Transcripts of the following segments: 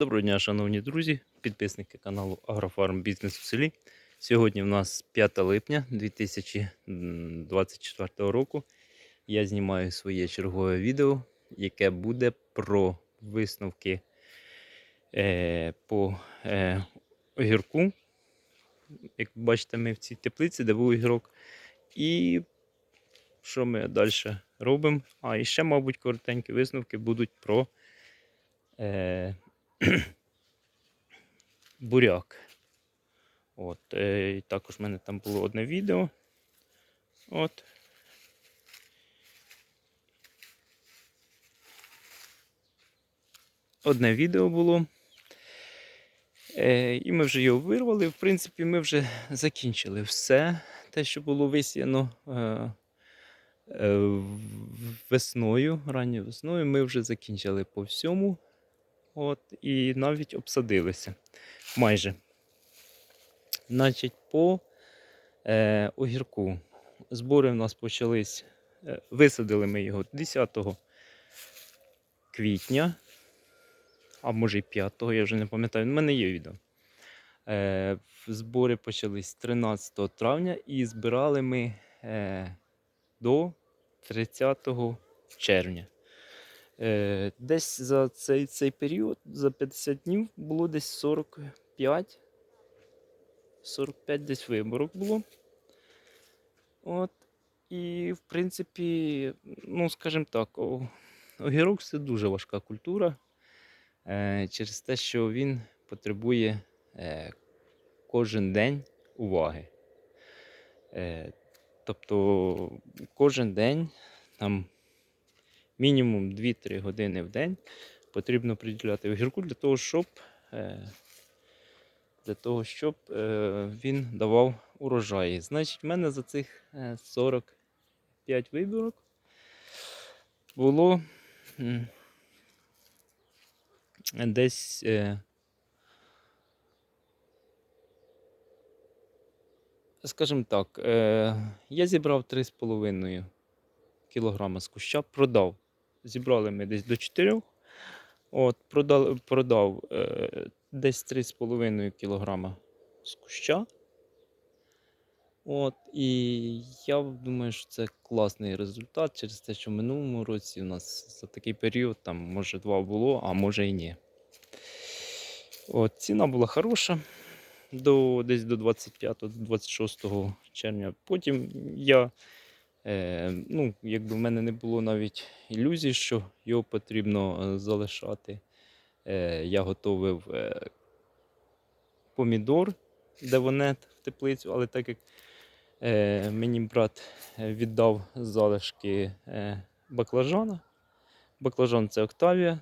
Доброго дня, шановні друзі, підписники каналу Агрофарм Бізнес в селі. Сьогодні в нас 5 липня 2024 року. Я знімаю своє чергове відео, яке буде про висновки е, по е, огірку. Як бачите, ми в цій теплиці, де був огірок. І що ми далі робимо? А, і ще, мабуть, коротенькі висновки будуть про. Е, буряк. От, е, і також в мене там було одне відео. От. Одне відео було. Е, і ми вже його вирвали. В принципі, ми вже закінчили все те, що було висіяно е, е, весною, ранньою весною. Ми вже закінчили по всьому. От, і навіть обсадилися майже. Значить, по е, огірку. Збори в нас почались. Е, висадили ми його 10 квітня, а може і 5, я вже не пам'ятаю. У мене є відео. Е, збори почались 13 травня і збирали ми е, до 30 червня. Е, Десь за цей цей період, за 50 днів, було десь 45. 45 десь виборок було. От. І, в принципі, ну, скажімо так, огірок це дуже важка культура е, через те, що він потребує е, кожен день уваги. Тобто кожен день там мінімум 2-3 години в день потрібно приділяти огірку для того, щоб, е, для того, щоб е, він давав урожаї. Значить, в мене за цих е, 45 вибірок було десь. е, Скажімо так, е, я зібрав 3,5 кілограма з куща, продав. Зібрали ми десь до 4. От, продав, продав е, десь 3,5 кілограма з куща. От, і я думаю, що це класний результат через те, що в минулому році у нас за такий період, там, може, два було, а може і ні. От, ціна була хороша до, десь до 25-26 червня. Потім я, е, ну, якби в мене не було навіть ілюзій, що його потрібно е, залишати. Е, я готовив е, помідор, девонет в теплицю, але так як е, мені брат е, віддав залишки е, баклажана. Баклажан це Октавія.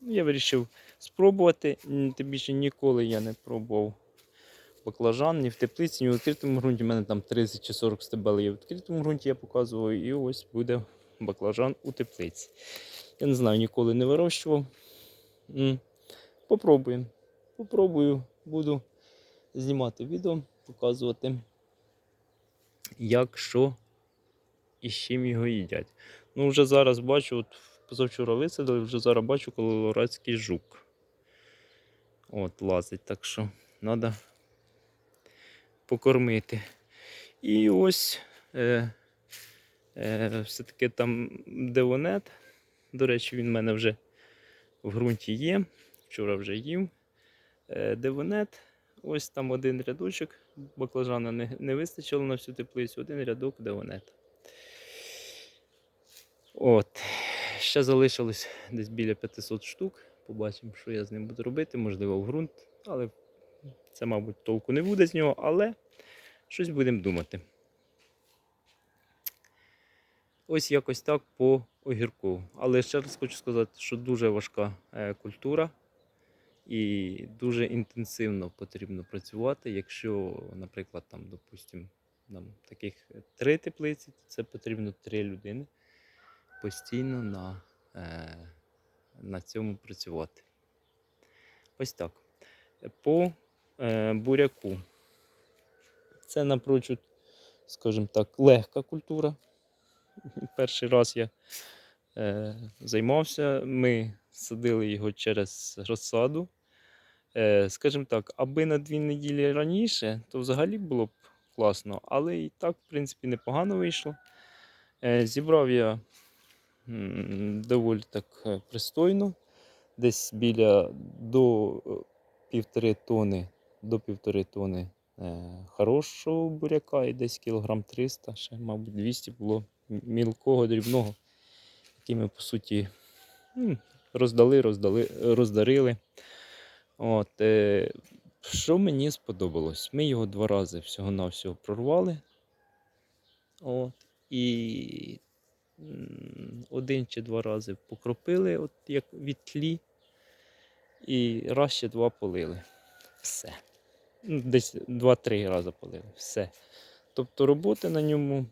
Я вирішив спробувати. Тим більше ніколи я не пробував баклажан ні в теплиці, ні в відкритому ґрунті. У мене там 30 чи 40 стебел є в відкритому ґрунті, я показував. І ось буде баклажан у теплиці. Я не знаю, ніколи не вирощував. Попробуємо. Попробую, буду знімати відео, показувати, як що і з чим його їдять. Ну, вже зараз бачу, от позавчора висадили, вже зараз бачу колорадський жук. От, лазить, так що треба покормити. І ось е, е, все-таки там девонет. До речі, він в мене вже в ґрунті є. Вчора вже їв. Е, девонет. Ось там один рядочок. Баклажана не, не вистачило на всю теплицю, один рядок девонет. От. Ще залишилось десь біля 500 штук. Побачимо, що я з ним буду робити. Можливо, в ґрунт, але це, мабуть, толку не буде з нього, але щось будемо думати. Ось якось так по огірку. Але ще раз хочу сказати, що дуже важка е, культура і дуже інтенсивно потрібно працювати. Якщо, наприклад, там, допустимо, нам таких три теплиці, то це потрібно три людини постійно на, е, на цьому працювати. Ось так. По буряку. Це напрочуд, скажімо так, легка культура. Перший раз я е, займався. Ми садили його через розсаду. Е, скажімо так, аби на дві неділі раніше, то взагалі було б класно, але і так, в принципі, непогано вийшло. Е, зібрав я доволі так е, пристойно, десь біля до е, півтори тони, до півтори тони е, хорошого буряка і десь кілограм 300, ще, мабуть, 200 було мілкого, дрібного, який ми, по суті, роздали, роздали, роздарили. От, е, що мені сподобалось? Ми його два рази всього-навсього прорвали. От, і один чи два рази покропили, от як від тлі, і раз чи два полили. Все. Ну, Десь два-три рази полили. Все. Тобто роботи на ньому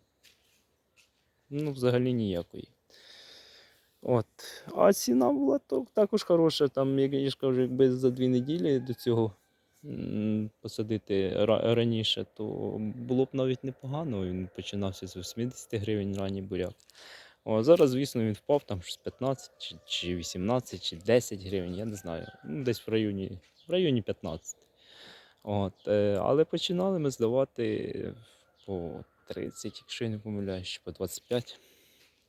ну, взагалі ніякої. От. А ціна була також хороша. Там, як я ж кажу, якби за дві неділі до цього посадити раніше, то було б навіть непогано. Він починався з 80 гривень ранній буряк. О, зараз, звісно, він впав там щось 15 чи, чи 18 чи 10 гривень, я не знаю. Ну, десь в районі, в районі 15. От, е, але починали ми здавати по 30, якщо я не помиляюсь, по 25.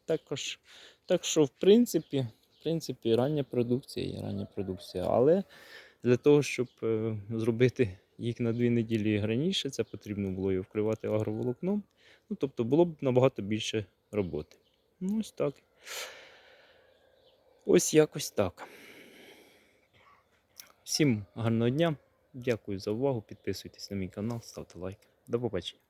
Також, так що, в принципі, в принципі, рання продукція є рання продукція. Але для того, щоб е, зробити їх на дві неділі раніше, це потрібно було його вкривати агроволокном. Ну, тобто було б набагато більше роботи. Ну, ось так. Ось якось так. Всім гарного дня. Дякую за увагу. Підписуйтесь на мій канал, ставте лайк. До побачення.